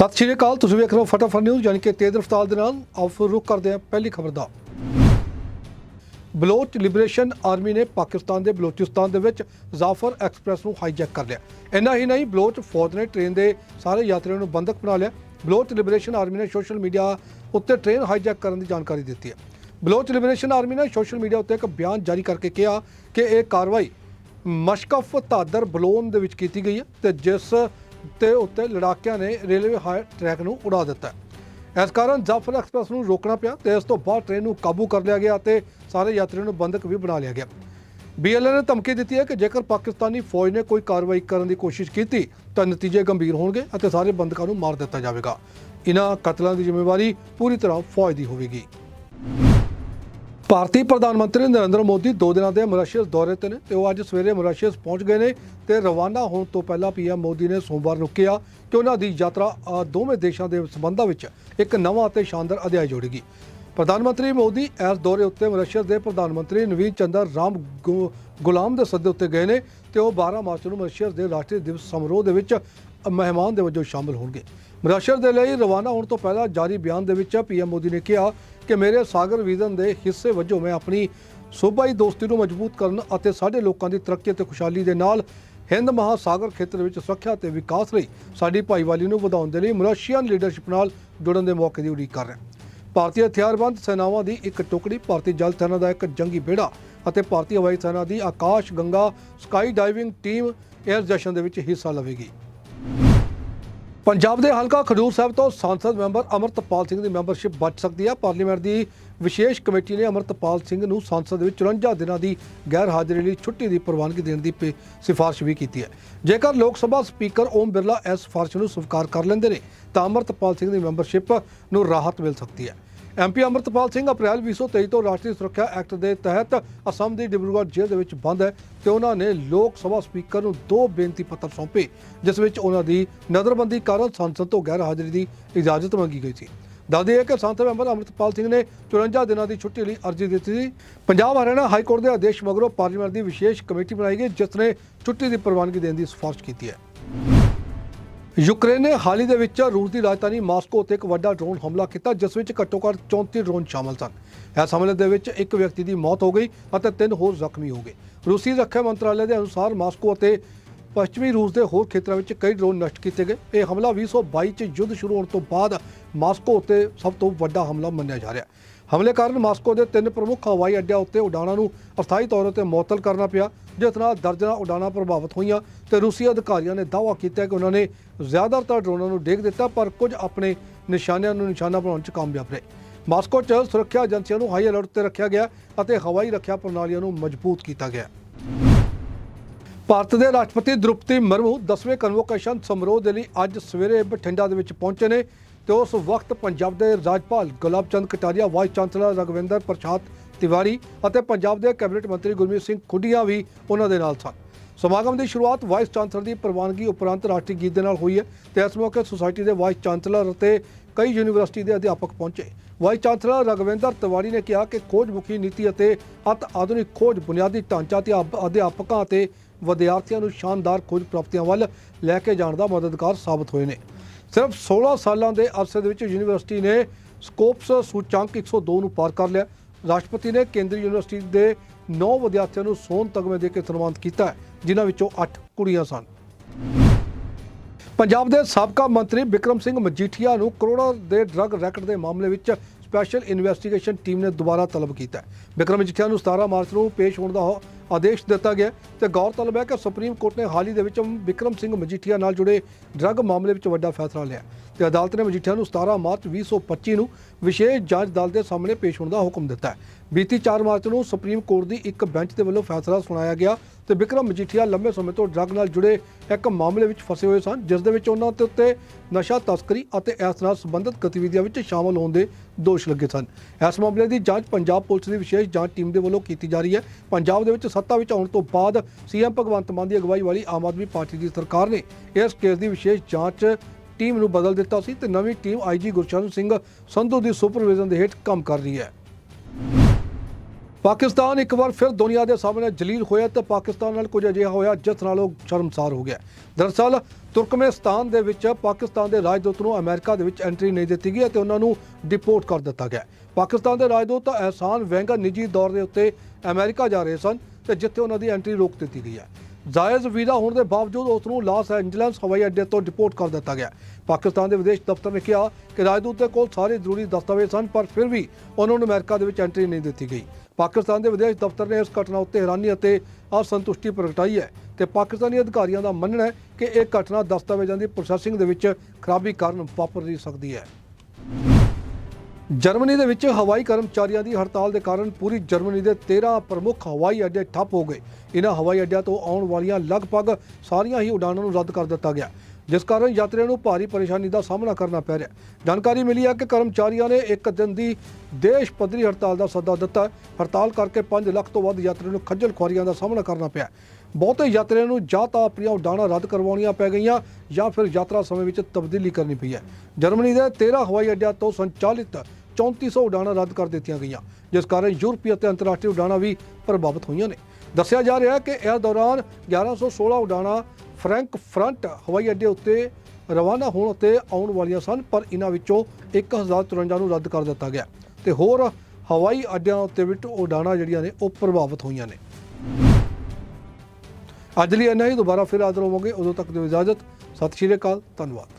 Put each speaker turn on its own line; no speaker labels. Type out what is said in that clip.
ਸਤਿ ਸ਼੍ਰੀ ਅਕਾਲ, ਤੁਸੀਂ ਵੇਖ ਰਹੇ ਹੋ ਫਟਾਫਟ ਨਿਊਜ਼ ਯਾਨੀ ਕਿ ਤੇਜ਼ ਰਫ਼ਤਾਰ ਦੇ ਨਾਲ ਆਓ ਫਿਰ ਰੁਕ ਕਰਦੇ ਹਾਂ ਪਹਿਲੀ ਖਬਰ ਦਾ। ਬਲੋਚ ਲਿਬਰੇਸ਼ਨ ਆਰਮੀ ਨੇ ਪਾਕਿਸਤਾਨ ਦੇ ਬਲੋਚਿਸਤਾਨ ਦੇ ਵਿੱਚ ਜ਼ਾਫਰ ਐਕਸਪ੍ਰੈਸ ਨੂੰ ਹਾਈਜੈਕ ਕਰ ਲਿਆ। ਇੰਨਾ ਹੀ ਨਹੀਂ, ਬਲੋਚ ਫੌਜ ਨੇ ਟ੍ਰੇਨ ਦੇ ਸਾਰੇ ਯਾਤਰੀਆਂ ਨੂੰ ਬੰਦਕ ਬਣਾ ਲਿਆ। ਬਲੋਚ ਲਿਬਰੇਸ਼ਨ ਆਰਮੀ ਨੇ ਸੋਸ਼ਲ ਮੀਡੀਆ ਉੱਤੇ ਟ੍ਰੇਨ ਹਾਈਜੈਕ ਕਰਨ ਦੀ ਜਾਣਕਾਰੀ ਦਿੱਤੀ ਹੈ। ਬਲੋਚ ਲਿਬਰੇਸ਼ਨ ਆਰਮੀ ਨੇ ਸੋਸ਼ਲ ਮੀਡੀਆ ਉੱਤੇ ਇੱਕ ਬਿਆਨ ਜਾਰੀ ਕਰਕੇ ਕਿਹਾ ਕਿ ਇਹ ਕਾਰਵਾਈ ਮਸ਼ਕਫ ਤਾਦਰ ਬਲੋਨ ਦੇ ਵਿੱਚ ਕੀਤੀ ਗਈ ਹੈ ਤੇ ਜਿਸ ਤੇ ਉੱਤੇ ਲੜਾਕਿਆਂ ਨੇ ਰੇਲਵੇ ਹਾਈ ਟਰੈਕ ਨੂੰ ਉਡਾ ਦਿੱਤਾ ਇਸ ਕਾਰਨ ਜਾਫਰ ਐਕਸਪ੍ਰੈਸ ਨੂੰ ਰੋਕਣਾ ਪਿਆ ਤੇ ਇਸ ਤੋਂ ਬਾਅਦ ਟ੍ਰੇਨ ਨੂੰ ਕਾਬੂ ਕਰ ਲਿਆ ਗਿਆ ਤੇ ਸਾਰੇ ਯਾਤਰੀਆਂ ਨੂੰ ਬੰਦਕ ਵੀ ਬਣਾ ਲਿਆ ਗਿਆ। ਬੀਐਲਏ ਨੇ ਧਮਕੀ ਦਿੱਤੀ ਹੈ ਕਿ ਜੇਕਰ ਪਾਕਿਸਤਾਨੀ ਫੌਜ ਨੇ ਕੋਈ ਕਾਰਵਾਈ ਕਰਨ ਦੀ ਕੋਸ਼ਿਸ਼ ਕੀਤੀ, ਤਾਂ ਨਤੀਜੇ ਗੰਭੀਰ ਹੋਣਗੇ ਅਤੇ ਸਾਰੇ ਬੰਦਕਾਂ ਨੂੰ ਮਾਰ ਦਿੱਤਾ ਜਾਵੇਗਾ। ਇਨ੍ਹਾਂ ਕਤਲਾਂ ਦੀ ਜ਼ਿੰਮੇਵਾਰੀ ਪੂਰੀ ਤਰ੍ਹਾਂ ਫੌਜ ਦੀ ਹੋਵੇਗੀ। ਭਾਰਤੀ ਪ੍ਰਧਾਨ ਮੰਤਰੀ ਨਰਿੰਦਰ ਮੋਦੀ ਦੋ ਦਿਨਾਂ ਦੇ ਮੌਰੀਸ਼ੀਅਸ ਦੌਰੇ ਤੇ ਨੇ ਤੇ ਉਹ ਅੱਜ ਸਵੇਰੇ ਮੌਰੀਸ਼ੀਅਸ ਪਹੁੰਚ ਗਏ ਨੇ ਤੇ ਰਵਾਨਾ ਹੋਣ ਤੋਂ ਪਹਿਲਾਂ ਪੀਐਮ ਮੋਦੀ ਨੇ ਸੋਮਵਾਰ ਨੂੰ ਕਿਹਾ ਕਿ ਉਹਨਾਂ ਦੀ ਯਾਤਰਾ ਦੋਵੇਂ ਦੇਸ਼ਾਂ ਦੇ ਸੰਬੰਧਾਂ ਵਿੱਚ ਇੱਕ ਨਵਾਂ ਅਤੇ ਸ਼ਾਨਦਾਰ ਅਧਿਆਇ ਜੋੜੇਗੀ। ਪ੍ਰਧਾਨ ਮੰਤਰੀ ਮੋਦੀ ਇਸ ਦੌਰੇ ਉੱਤੇ ਮੌਰੀਸ਼ੀਅਸ ਦੇ ਪ੍ਰਧਾਨ ਮੰਤਰੀ ਨਵੀਨ ਚੰਦਰ ਰਾਮ ਗੁ- ਗੁਲਾਮ ਦੇ ਸੱਦੇ ਉੱਤੇ ਗਏ ਨੇ ਤੇ ਉਹ 12 ਮਾਰਚ ਨੂੰ ਮੌਰੀਸ਼ੀਅਸ ਦੇ ਰਾਸ਼ਟਰੀ ਦਿਵਸ ਸਮਾਰੋਹ ਦੇ ਵਿੱਚ ਮਹਿਮਾਨ ਦੇ ਵਜੋਂ ਸ਼ਾਮਲ ਹੋਣਗੇ। ਮੌਰੀਸ਼ੀਅਸ ਦੇ ਲਈ ਰਵਾਨਾ ਹੋਣ ਤੋਂ ਪਹਿਲਾਂ ਜਾਰੀ ਬਿਆਨ ਦੇ ਵਿੱਚ ਪੀਐਮ ਮੋਦੀ ਨੇ ਕਿਹਾ ਕਿ ਮੇਰੇ ਸਾਗਰ ਵਿਜ਼ਨ ਦੇ ਹਿੱਸੇ ਵਜੋਂ ਮੈਂ ਆਪਣੀ ਸੂਬਾਈ ਦੋਸਤੀ ਨੂੰ ਮਜ਼ਬੂਤ ਕਰਨ ਅਤੇ ਸਾਡੇ ਲੋਕਾਂ ਦੀ ਤਰੱਕੀ ਅਤੇ ਖੁਸ਼ਹਾਲੀ ਦੇ ਨਾਲ ਹਿੰਦ ਮਹਾਸਾਗਰ ਖੇਤਰ ਵਿੱਚ ਸੁਰੱਖਿਆ ਤੇ ਵਿਕਾਸ ਲਈ ਸਾਡੀ ਭਾਈਵਾਲੀ ਨੂੰ ਵਧਾਉਣ ਦੇ ਲਈ ਮਲੇਸ਼ੀਅਨ ਲੀਡਰਸ਼ਿਪ ਨਾਲ ਜੁੜਨ ਦੇ ਮੌਕੇ ਦੀ ਉਡੀਕ ਕਰ ਰਿਹਾ ਭਾਰਤੀ ਹਥਿਆਰਬੰਦ ਸੈਨਾਵਾਂ ਦੀ ਇੱਕ ਟੁਕੜੀ, ਭਾਰਤੀ ਜਲ ਸੈਨਾ ਦਾ ਇੱਕ ਜੰਗੀ ਬੇੜਾ ਅਤੇ ਭਾਰਤੀ ਹਵਾਈ ਸੈਨਾ ਦੀ Akash Ganga sky diving team air ਜਸ਼ਨ ਦੇ ਵਿੱਚ ਹਿੱਸਾ ਲਵੇਗੀ। ਪੰਜਾਬ ਦੇ ਹਲਕਾ ਖਡੂਰ ਸਾਹਿਬ ਤੋਂ ਸੰਸਦ ਮੈਂਬਰ ਅਮਰਤਪਾਲ ਸਿੰਘ ਦੀ ਮੈਂਬਰਸ਼ਿਪ ਬਚ ਸਕਦੀ ਹੈ ਪਾਰਲੀਮੈਂਟ ਦੀ ਵਿਸ਼ੇਸ਼ ਕਮੇਟੀ ਨੇ ਅਮਰਤਪਾਲ ਸਿੰਘ ਨੂੰ ਸੰਸਦ ਵਿੱਚ 54 ਦਿਨਾਂ ਦੀ ਗੈਰ ਹਾਜ਼ਰੀ ਲਈ ਛੁੱਟੀ ਦੀ ਪ੍ਰਵਾਨਗੀ ਦੇਣ ਦੀ ਪੇ- ਸਿਫਾਰਿਸ਼ ਵੀ ਕੀਤੀ ਹੈ। ਜੇਕਰ ਲੋਕ ਸਭਾ ਸਪੀਕਰ ਓਮ ਬਿਰਲਾ ਇਸ ਸਿਫਾਰਿਸ਼ ਨੂੰ ਸਵੀਕਾਰ ਕਰ ਲੈਂਦੇ ਨੇ, ਤਾਂ ਅਮਰਤਪਾਲ ਸਿੰਘ ਦੀ ਮੈਂਬਰਸ਼ਿਪ ਨੂੰ ਰਾਹਤ ਮਿਲ ਸਕਦੀ ਹੈ। ਐਮਪੀ ਅਮਰਤਪਾਲ ਸਿੰਘ ਅਪ੍ਰੈਲ 2023 ਤੋਂ ਰਾਸ਼ਟਰੀ ਸੁਰੱਖਿਆ ਐਕਟ ਦੇ ਤਹਿਤ ਅਸਮ ਦੀ ਡਿਬਰੂਗੜ੍ਹ ਜੇਲ੍ਹ ਦੇ ਵਿੱਚ ਬੰਦ ਹੈ ਤੇ ਉਹਨਾਂ ਨੇ ਲੋਕ ਸਭਾ ਸਪੀਕਰ ਨੂੰ ਦੋ ਬੇਨਤੀ ਪੱਤਰ ਸੌਂਪੇ, ਜਿਸ ਵਿੱਚ ਉਹਨਾਂ ਦੀ ਨਜ਼ਰਬੰਦੀ ਕਾਰਨ ਸੰਸਦ ਤੋਂ ਗੈਰ ਹਾਜ਼ਰੀ ਦੀ ਇਜਾਜ਼ਤ ਮੰਗੀ ਗਈ ਸੀ। ਦੱਸਦੇ ਹੈ ਕਿ ਸੰਸਦ ਮੈਂਬਰ ਅਮਰਤਪਾਲ ਸਿੰਘ ਨੇ 54 ਦਿਨਾਂ ਦੀ ਛੁੱਟੀ ਲਈ ਅਰਜ਼ੀ ਦਿੱਤੀ ਸੀ। ਪੰਜਾਬ ਹਰਿਆਣਾ ਹਾਈ ਕੋਰਟ ਦੇ ਆਦੇਸ਼ ਮਗਰੋਂ ਪਾਰਲੀਮੈਂਟ ਦੀ ਵਿਸ਼ੇਸ਼ ਕਮੇਟੀ ਬਣਾਈ ਗਈ, ਜਿਸ ਨੇ ਛੁੱਟੀ ਦੀ ਪ੍ਰਵਾਨਗੀ ਦੇਣ ਦੀ ਸਿਫਾਰਿਸ਼ ਕੀਤੀ ਹੈ। ਯੂਕਰੇਨ ਨੇ ਹਾਲ ਹੀ ਦੇ ਵਿੱਚ ਰੂਸ ਦੀ ਰਾਜਧਾਨੀ ਮਾਸਕੋ ਤੇ ਇੱਕ ਵੱਡਾ ਡਰੋਨ ਹਮਲਾ ਕੀਤਾ, ਜਿਸ ਵਿੱਚ ਘੱਟੋ-ਘੱਟ 34 ਡਰੋਨ ਸ਼ਾਮਲ ਸਨ। ਇਸ ਹਮਲੇ ਦੇ ਵਿੱਚ ਇੱਕ ਵਿਅਕਤੀ ਦੀ ਮੌਤ ਹੋ ਗਈ ਅਤੇ ਤਿੰਨ ਹੋਰ ਜ਼ਖਮੀ ਹੋ ਗਏ। ਰੂਸੀ ਰੱਖਿਆ ਮੰਤਰਾਲੇ ਦੇ ਅਨੁਸਾਰ ਮਾਸਕੋ ਅਤੇ ਪੱਛਮੀ ਰੂਸ ਦੇ ਹੋਰ ਖੇਤਰਾਂ ਵਿੱਚ ਕਈ ਡਰੋਨ ਨਸ਼ਟ ਕੀਤੇ ਗਏ। ਇਹ ਹਮਲਾ 2022 ਚ ਯੁੱਧ ਸ਼ੁਰੂ ਹੋਣ ਤੋਂ ਬਾਅਦ ਮਾਸਕੋ ਉੱਤੇ ਸਭ ਤੋਂ ਵੱਡਾ ਹਮਲਾ ਮੰਨਿਆ ਜਾ ਰਿਹਾ। ਹਮਲੇ ਕਾਰਨ ਮਾਸਕੋ ਦੇ ਤਿੰਨ ਪ੍ਰਮੁੱਖ ਹਵਾਈ ਅੱਡਿਆਂ ਉੱਤੇ ਉਡਾਣਾਂ ਨੂੰ ਅਸਥਾਈ ਤੌਰ ਉੱਤੇ ਮੁਅੱਤਲ ਕਰਨਾ ਪਿਆ, ਜਿਸ ਨਾਲ ਦਰਜਨਾਂ ਉਡਾਣਾਂ ਪ੍ਰਭਾਵਿਤ ਹੋਈਆਂ ਤੇ ਰੂਸੀ ਅਧਿਕਾਰੀਆਂ ਨੇ ਦਾਅਵਾ ਕੀਤਾ ਕਿ ਉਹਨਾਂ ਨੇ ਜ਼ਿਆਦਾਤਰ ਡਰੋਨਾਂ ਨੂੰ ਡੇਗ ਦਿੱਤਾ, ਪਰ ਕੁਝ ਆਪਣੇ ਨਿਸ਼ਾਨਿਆਂ ਨੂੰ ਨਿਸ਼ਾਨਾ ਬਣਾਉਣ 'ਚ ਕਾਮਯਾਬ ਰਹੇ। ਮਾਸਕੋ 'ਚ ਸੁਰੱਖਿਆ ਏਜੰਸੀਆਂ ਨੂੰ ਹਾਈ ਅਲਰਟ ਤੇ ਰੱਖਿਆ ਗਿਆ ਅਤੇ ਹਵਾਈ ਰੱਖਿਆ ਪ੍ਰਣਾਲੀਆਂ ਨੂੰ ਮਜ਼ਬੂਤ ਕੀਤਾ ਗਿਆ। ਭਾਰਤ ਦੇ ਰਾਸ਼ਟਰਪਤੀ ਦ੍ਰੁਪਦੀ ਮੁਰਮੂ 10ਵੇਂ ਕਨਵੋਕੇਸ਼ਨ ਸਮਾਰੋਹ ਦੇ ਲਈ ਅੱਜ ਸਵੇਰੇ ਬਠਿੰਡਾ ਦੇ ਵਿੱਚ ਪਹੁੰਚੇ ਨੇ। ਤੇ ਉਸ ਵਕਤ ਪੰਜਾਬ ਦੇ ਰਾਜਪਾਲ ਗੁਲਾਬ ਚੰਦ ਕਟਾਰੀਆ, ਵਾਈਸ ਚਾਂਸਲਰ ਰਗਵਿੰਦਰ ਪ੍ਰਸਾਦ ਤਿਵਾਰੀ ਅਤੇ ਪੰਜਾਬ ਦੇ ਕੈਬਨਿਟ ਮੰਤਰੀ ਗੁਰਮੀਤ ਸਿੰਘ ਖੁੱਡੀਆਂ ਵੀ ਉਹਨਾਂ ਦੇ ਨਾਲ ਸਨ। ਸਮਾਗਮ ਦੀ ਸ਼ੁਰੂਆਤ ਵਾਈਸ ਚਾਂਸਲਰ ਦੀ ਪ੍ਰਵਾਨਗੀ ਉਪਰੰਤ ਰਾਸ਼ਟਰੀ ਗੀਤ ਦੇ ਨਾਲ ਹੋਈ ਹੈ ਤੇ ਇਸ ਮੌਕੇ ਸੁਸਾਇਟੀ ਦੇ ਵਾਈਸ ਚਾਂਸਲਰ ਅਤੇ ਕਈ ਯੂਨੀਵਰਸਿਟੀ ਦੇ ਅਧਿਆਪਕ ਪਹੁੰਚੇ। ਵਾਈਸ ਚਾਂਸਲਰ ਰਗਵਿੰਦਰ ਤਿਵਾਰੀ ਨੇ ਕਿਹਾ ਕਿ ਖੋਜ ਮੁਖੀ ਨੀਤੀ ਅਤੇ ਅਤ ਆਧੁਨਿਕ ਖੋਜ ਬੁਨਿਆਦੀ ਢਾਂਚਾ ਤੇ ਅਧਿਆਪਕਾਂ ਅਤੇ ਵਿਦਿਆਰਥੀਆਂ ਨੂੰ ਸ਼ਾਨਦਾਰ ਖੋਜ ਪ੍ਰਾਪਤੀਆਂ ਵੱਲ ਲੈ ਕੇ ਜਾਣ ਦਾ ਮਦਦਗਾਰ ਸਾਬਤ ਹੋਏ ਨੇ। ਸਿਰਫ 16 ਸਾਲਾਂ ਦੇ ਅਰਸੇ ਦੇ ਵਿੱਚ ਯੂਨੀਵਰਸਿਟੀ ਨੇ ਸਕੋਪਸ ਸੂਚਾਂਕ 102 ਨੂੰ ਪਾਰ ਕਰ ਲਿਆ। ਰਾਸ਼ਟਰਪਤੀ ਨੇ ਕੇਂਦਰੀ ਯੂਨੀਵਰਸਿਟੀ ਦੇ 9 ਵਿਦਿਆਰਥੀਆਂ ਨੂੰ ਸੋਨ ਤਗਮੇ ਦੇ ਕੇ ਸਨਮਾਨਿਤ ਕੀਤਾ ਜਿਨ੍ਹਾਂ ਵਿੱਚੋਂ 8 ਕੁੜੀਆਂ ਸਨ। ਪੰਜਾਬ ਦੇ ਸਾਬਕਾ ਮੰਤਰੀ ਵਿਕਰਮ ਸਿੰਘ ਮਜੀਠੀਆ ਨੂੰ ਕਰੋੜਾਂ ਦੇ ਡਰੱਗ ਰੈਕਟ ਦੇ ਮਾਮਲੇ ਵਿੱਚ ਸਪੈਸ਼ਲ ਇਨਵੈਸਟੀਗੇਸ਼ਨ ਟੀਮ ਨੇ ਦੁਬਾਰਾ ਤਲਬ ਕੀਤਾ ਹੈ। ਵਿਕਰਮ ਮਜੀਠੀਆ ਨੂੰ 17 ਮਾਰਚ ਨੂੰ ਪੇਸ਼ ਹੋਣ ਦਾ ਆਦੇਸ਼ ਦਿੱਤਾ ਗਿਆ ਹੈ ਤੇ ਗੌਰਤਲਬ ਹੈ ਕਿ ਸੁਪਰੀਮ ਕੋਰਟ ਨੇ ਹਾਲ ਹੀ ਦੇ ਵਿੱਚ ਵਿਕਰਮ ਸਿੰਘ ਮਜੀਠੀਆ ਨਾਲ ਜੁੜੇ ਡਰੱਗ ਮਾਮਲੇ ਵਿੱਚ ਵੱਡਾ ਫੈਸਲਾ ਲਿਆ ਤੇ ਅਦਾਲਤ ਨੇ ਮਜੀਠੀਆ ਨੂੰ 17 ਮਾਰਚ 2025 ਨੂੰ ਵਿਸ਼ੇਸ਼ ਜਾਂਚ ਦਲ ਦੇ ਸਾਹਮਣੇ ਪੇਸ਼ ਹੋਣ ਦਾ ਹੁਕਮ ਦਿੱਤਾ ਹੈ। ਬੀਤੀ 4 ਮਾਰਚ ਨੂੰ ਸੁਪਰੀਮ ਕੋਰਟ ਦੀ ਇੱਕ ਬੈਂਚ ਦੇ ਵੱਲੋਂ ਫੈਸਲਾ ਸੁਣਾਇਆ ਗਿਆ ਤੇ ਵਿਕਰਮ ਮਜੀਠੀਆ ਲੰਬੇ ਸਮੇਂ ਤੋਂ ਡਰੱਗ ਨਾਲ ਜੁੜੇ ਇੱਕ ਮਾਮਲੇ ਵਿੱਚ ਫਸੇ ਹੋਏ ਸਨ, ਜਿਸ ਦੇ ਵਿੱਚ ਉਹਨਾਂ ਦੇ ਉੱਤੇ ਨਸ਼ਾ, ਤਸਕਰੀ ਅਤੇ ਇਸ ਨਾਲ ਸੰਬੰਧਿਤ ਗਤੀਵਿਧੀਆਂ ਵਿੱਚ ਸ਼ਾਮਲ ਹੋਣ ਦੇ ਦੋਸ਼ ਲੱਗੇ ਸਨ। ਇਸ ਮਾਮਲੇ ਦੀ ਜਾਂਚ ਪੰਜਾਬ ਪੁਲਿਸ ਦੀ ਵਿਸ਼ੇਸ਼ ਜਾਂਚ ਟੀਮ ਦੇ ਵੱਲੋਂ ਕੀਤੀ ਜਾ ਰਹੀ ਹੈ। ਪੰਜਾਬ ਦੇ ਵਿੱਚ ਸੱਤਾ ਵਿੱਚ ਆਉਣ ਤੋਂ ਬਾਅਦ ਸੀਐਮ ਭਗਵੰਤ ਮਾਨ ਦੀ ਅਗਵਾਈ ਵਾਲੀ ਆਮ ਆਦਮੀ ਪਾਰਟੀ ਦੀ ਸਰਕਾਰ ਨੇ ਇਸ ਕੇਸ ਦੀ ਵਿਸ਼ੇਸ਼ ਜਾਂਚ ਟੀਮ ਨੂੰ ਬਦਲ ਦਿੱਤਾ ਸੀ ਤੇ ਨਵੀਂ ਟੀਮ ਆਈਜੀ ਗੁਰਚਰਨ ਸਿੰਘ ਸੰਧੂ ਦੀ ਸੁਪਰਵਿਜ਼ਨ ਦੇ ਹੇਠ ਕੰਮ ਕਰ ਰਹੀ ਹੈ। ਪਾਕਿਸਤਾਨ ਇੱਕ ਵਾਰ ਫਿਰ ਦੁਨੀਆ ਦੇ ਸਾਹਮਣੇ ਜਲੀਲ ਹੋਇਆ ਤੇ ਪਾਕਿਸਤਾਨ ਨਾਲ ਕੁਝ ਅਜਿਹਾ ਹੋਇਆ ਜਿਸ ਨਾਲ ਉਹ ਸ਼ਰਮਸਾਰ ਹੋ ਗਿਆ। ਦਰਅਸਲ ਤੁਰਕਮੇਸਤਾਨ ਦੇ ਵਿੱਚ ਪਾਕਿਸਤਾਨ ਦੇ ਰਾਜਦੂਤ ਨੂੰ ਅਮਰੀਕਾ ਦੇ ਵਿੱਚ ਐਂਟਰੀ ਨਹੀਂ ਦਿੱਤੀ ਗਈ ਅਤੇ ਉਹਨਾਂ ਨੂੰ ਡਿਪੋਰਟ ਕਰ ਦਿੱਤਾ ਗਿਆ। ਪਾਕਿਸਤਾਨ ਦੇ ਰਾਜਦੂਤ ਅਹਿਸਾਨ ਵੈਂਗਾ ਨਿੱਜੀ ਦੌਰ ਦੇ ਉੱਤੇ ਅਮਰੀਕਾ ਜਾ ਰਹੇ ਸਨ। ਤੇ ਜਿੱਥੇ ਉਹਨਾਂ ਦੀ ਐਂਟਰੀ ਰੋਕ ਦਿੱਤੀ ਗਈ ਹੈ। ਜਾਇਜ਼ ਵੀਜ਼ਾ ਹੋਣ ਦੇ ਬਾਵਜੂਦ ਉਸ ਨੂੰ ਲਾਸ ਐਂਜਲਸ, ਹਵਾਈ ਅੱਡੇ ਤੋਂ ਡਿਪੋਰਟ ਕਰ ਦਿੱਤਾ ਗਿਆ। ਪਾਕਿਸਤਾਨ ਦੇ ਵਿਦੇਸ਼ ਦਫ਼ਤਰ ਨੇ ਕਿਹਾ ਕਿ ਰਾਜਦੂਤ ਦੇ ਕੋਲ ਸਾਰੇ ਜ਼ਰੂਰੀ ਦਸਤਾਵੇਜ਼ ਸਨ, ਪਰ ਫਿਰ ਵੀ ਉਹਨਾਂ ਨੂੰ ਅਮਰੀਕਾ ਦੇ ਵਿੱਚ ਐਂਟਰੀ ਨਹੀਂ ਦਿੱਤੀ ਗਈ। ਪਾਕਿਸਤਾਨ ਦੇ ਵਿਦੇਸ਼ ਦਫ਼ਤਰ ਨੇ ਇਸ ਘਟਨਾ ਉੱਤੇ ਹੈਰਾਨੀ ਅਤੇ ਅਸੰਤੁਸ਼ਟੀ ਪ੍ਰਗਟਾਈ ਹੈ ਤੇ ਪਾਕਿਸਤਾਨੀ ਅਧਿਕਾਰੀਆਂ ਦਾ ਮੰਨਣਾ ਹੈ ਕਿ ਇਹ ਘਟਨਾ ਦਸਤਾਵੇਜ਼ਾਂ ਦੀ ਪ੍ਰੋਸੈਸਿੰਗ ਦੇ ਵਿੱਚ ਖਰਾਬੀ ਕਾਰਨ ਵਾਪਰ ਵੀ ਸਕਦੀ ਹੈ। ਜਰਮਨੀ ਦੇ ਵਿੱਚ ਹਵਾਈ ਕਰਮਚਾਰੀਆਂ ਦੀ ਹੜਤਾਲ ਦੇ ਕਾਰਨ ਪੂਰੀ ਜਰਮਨੀ ਦੇ 13 ਪ੍ਰਮੁੱਖ ਹਵਾਈ ਅੱਡੇ ਠੱਪ ਹੋ ਗਏ। ਇਹਨਾਂ ਹਵਾਈ ਅੱਡਿਆਂ ਤੋਂ ਆਉਣ ਵਾਲੀਆਂ ਲਗਭਗ ਸਾਰੀਆਂ ਹੀ ਉਡਾਣਾਂ ਨੂੰ ਰੱਦ ਕਰ ਦਿੱਤਾ ਗਿਆ। ਜਿਸ ਕਾਰਨ ਯਾਤਰੀਆਂ ਨੂੰ ਭਾਰੀ ਪਰੇਸ਼ਾਨੀ ਦਾ ਸਾਹਮਣਾ ਕਰਨਾ ਪੈ ਰਿਹਾ ਜਾਣਕਾਰੀ ਮਿਲੀ ਹੈ ਕਿ ਕਰਮਚਾਰੀਆਂ ਨੇ ਇੱਕ ਦਿਨ ਦੀ ਦੇਸ਼ ਪੱਧਰੀ ਹੜਤਾਲ ਦਾ ਸੱਦਾ ਦਿੱਤਾ ਹੜਤਾਲ ਕਰਕੇ 5 ਲੱਖ ਤੋਂ ਵੱਧ ਯਾਤਰੀਆਂ ਨੂੰ ਖੱਜਲ ਖੁਆਰੀਆਂ ਦਾ ਸਾਹਮਣਾ ਕਰਨਾ ਪਿਆ ਬਹੁਤੇ ਯਾਤਰੀਆਂ ਨੂੰ ਜਾਂ ਤਾਂ ਆਪਣੀਆਂ ਉਡਾਣਾਂ ਰੱਦ ਕਰਵਾਉਣੀਆਂ ਪੈ ਗਈਆਂ ਜਾਂ ਫਿਰ ਯਾਤਰਾ ਸਮੇਂ ਵਿੱਚ ਤਬਦੀਲੀ ਕਰਨੀ ਪਈ ਹੈ। ਜਰਮਨੀ ਦੇ 13 ਹਵਾਈ ਅੱਡਿਆਂ ਤੋਂ ਸੰਚਾਲਿਤ 3400 ਉਡਾਣਾਂ ਰੱਦ ਕਰ ਦਿੱਤੀਆਂ ਗਈਆਂ, ਜਿਸ ਕਾਰਨ ਯੂਰਪੀ ਅਤੇ ਅੰਤਰਰਾਸ਼ਟਰੀ ਉਡਾਣਾਂ ਵੀ ਪ੍ਰਭਾਵਿਤ ਹੋਈਆਂ ਨੇ। ਦੱਸਿਆ ਜਾ ਰਿਹਾ ਹੈ ਕਿ ਇਸ ਦੌਰਾਨ 1116 ਉਡਾਣਾਂ ਫਰੈਂਕ ਫਰੰਟ ਹਵਾਈ ਅੱਡੇ ਉੱਤੇ ਰਵਾਨਾ ਹੋਣ ਉੱਤੇ ਆਉਣ ਵਾਲੀਆਂ ਸਨ, ਪਰ ਇਹਨਾਂ ਵਿੱਚੋਂ 1053 ਨੂੰ ਰੱਦ ਕਰ ਦਿੱਤਾ ਗਿਆ ਤੇ ਹੋਰ ਹਵਾਈ ਅੱਡਿਆਂ ਉੱਤੇ ਵੀ ਉਡਾਣਾਂ ਜਿਹੜੀਆਂ ਨੇ, ਉਹ ਪ੍ਰਭਾਵਿਤ ਹੋਈਆਂ ਨੇ। ਅੱਜ ਲਈ ਇੰਨਾ ਹੀ, ਦੁਬਾਰਾ ਫਿਰ ਹਾਜ਼ਰ ਹੋਵਾਂਗੇ, ਉਦੋਂ ਤੱਕ ਦੀ ਇਜਾਜ਼ਤ। ਸਤਿ ਸ਼੍ਰੀ ਅਕਾਲ, ਧੰਨਵਾਦ।